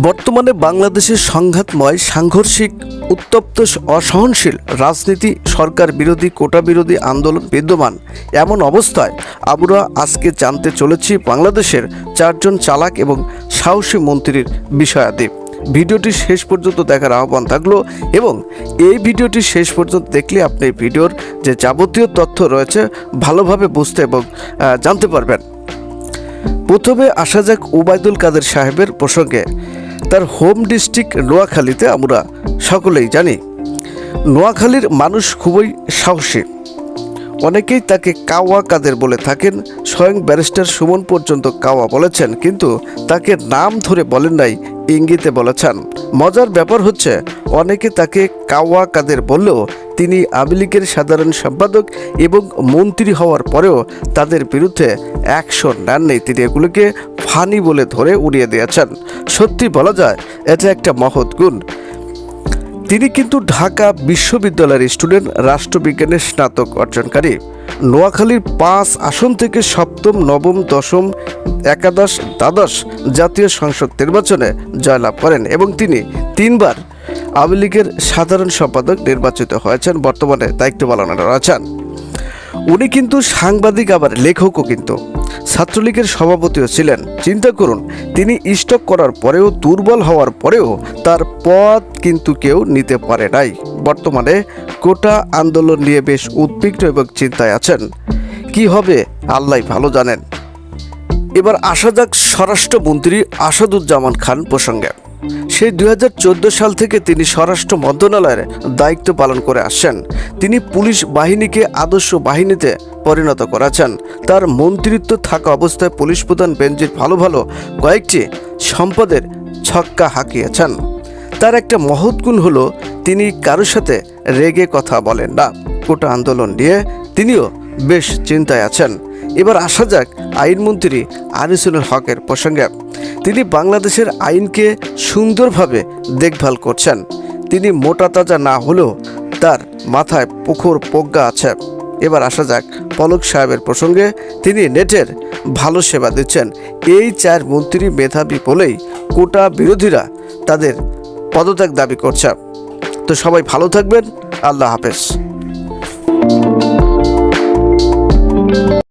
বর্তমানে বাংলাদেশের সংঘাতময়, সাংঘর্ষিক, উত্তপ্ত, অসহনশীল রাজনীতি, সরকার বিরোধী, কোটা বিরোধী আন্দোলন বিদ্যমান। এমন অবস্থায় আমরা আজকে জানতে চলেছি বাংলাদেশের চারজন চালাক এবং সাহসী মন্ত্রীর বিষয়াদি। ভিডিওটি শেষ পর্যন্ত দেখার আহ্বান থাকল এবং এই ভিডিওটি শেষ পর্যন্ত দেখলে আপনি ভিডিওর যে যাবতীয় তথ্য রয়েছে ভালোভাবে বুঝতে এবং জানতে পারবেন। প্রথমে আসা যাক ওবায়দুল কাদের সাহেবের প্রসঙ্গে। তার হোম ডিস্ট্রিক্ট নোয়াখালীতে আমরা সকলেই জানি। নোয়াখালীর মানুষ খুবই সাহসী। অনেকেই তাকে কাওয়া কাদের বলে থাকেন, স্বয়ং ব্যারিস্টার সুমন পর্যন্ত কাওয়া বলেছেন, কিন্তু তাকে নাম ধরে বলেন নাই, ইঙ্গিতে বলেছেন। মজার ব্যাপার হচ্ছে, অনেকে তাকে কাওয়া কাদের বললেও তিনি আওয়ামী লীগের সাধারণ সম্পাদক এবং মন্ত্রী হওয়ার পরেও তাদের বিরুদ্ধে অ্যাকশন নেননি। তিনি এগুলোকে ফানি বলে ধরে উড়িয়ে দিয়েছেন। সত্যি বলা যায়, এটা একটা মহৎ গুণ। তিনি কিন্তু ঢাকা বিশ্ববিদ্যালয়ের স্টুডেন্ট রাষ্ট্রবিজ্ঞানের স্নাতক অর্জনকারী। নোয়াখালীর পাঁচ আসন থেকে সপ্তম, নবম, দশম, একাদশ, দ্বাদশ জাতীয় সংসদ নির্বাচনে জয়লাভ করেন এবং তিনি তিনবার আওয়ামী লীগের সাধারণ সম্পাদক নির্বাচিত হয়েছেন। বর্তমানে দায়িত্ব পালনে রয়েছেন। উনি কিন্তু সাংবাদিক আবার লেখকও কিন্তু। ছাত্রলীগের সভাপতিও ছিলেন। চিন্তা করুন, তিনি স্টক করার পরেও, দুর্বল হওয়ার পরেও তার পদ কিন্তু কেউ নিতে পারে নাই। বর্তমানে কোটা আন্দোলন নিয়ে বেশ উদ্বিগ্ন এবং চিন্তায় আছেন। কি হবে, আল্লাহ ভালো জানেন। এবার আসা যাক স্বরাষ্ট্রমন্ত্রী আসাদুজ্জামান খান প্রসঙ্গে। সেই দুই হাজার চোদ্দ সাল থেকে তিনি স্বরাষ্ট্র মন্ত্রণালয়ের দায়িত্ব পালন করে আসছেন। তিনি পুলিশ বাহিনীকে আদর্শ বাহিনীতে পরিণত করেছেন। তার মন্ত্রিত্ব থাকা অবস্থায় পুলিশ প্রধান বেঞ্জির ভালো ভালো কয়েকটি সম্পদের ছক্কা হাঁকিয়েছেন। তার একটা মহৎ গুণ হলো, তিনি কারোর সাথে রেগে কথা বলেন না। কোটা আন্দোলন নিয়ে তিনিও বেশ চিন্তায় আছেন। এবার আসা যাক আইনমন্ত্রী আনিসুল হকের প্রসঙ্গে। তিনি বাংলাদেশের আইনকে সুন্দরভাবে দেখভাল করছেন। তিনি মোটা তাজা না হলেও তার মাথায় পুকুর প্রজ্ঞা আছে। এবার আসা যাক পলক সাহেবের প্রসঙ্গে। তিনি নেটের ভালো সেবা দিচ্ছেন। এই চার মন্ত্রী মেধাবী বলেই কোটা বিরোধীরা তাদের পদত্যাগ দাবি করছে। তো সবাই ভালো থাকবেন। আল্লাহ হাফেজ।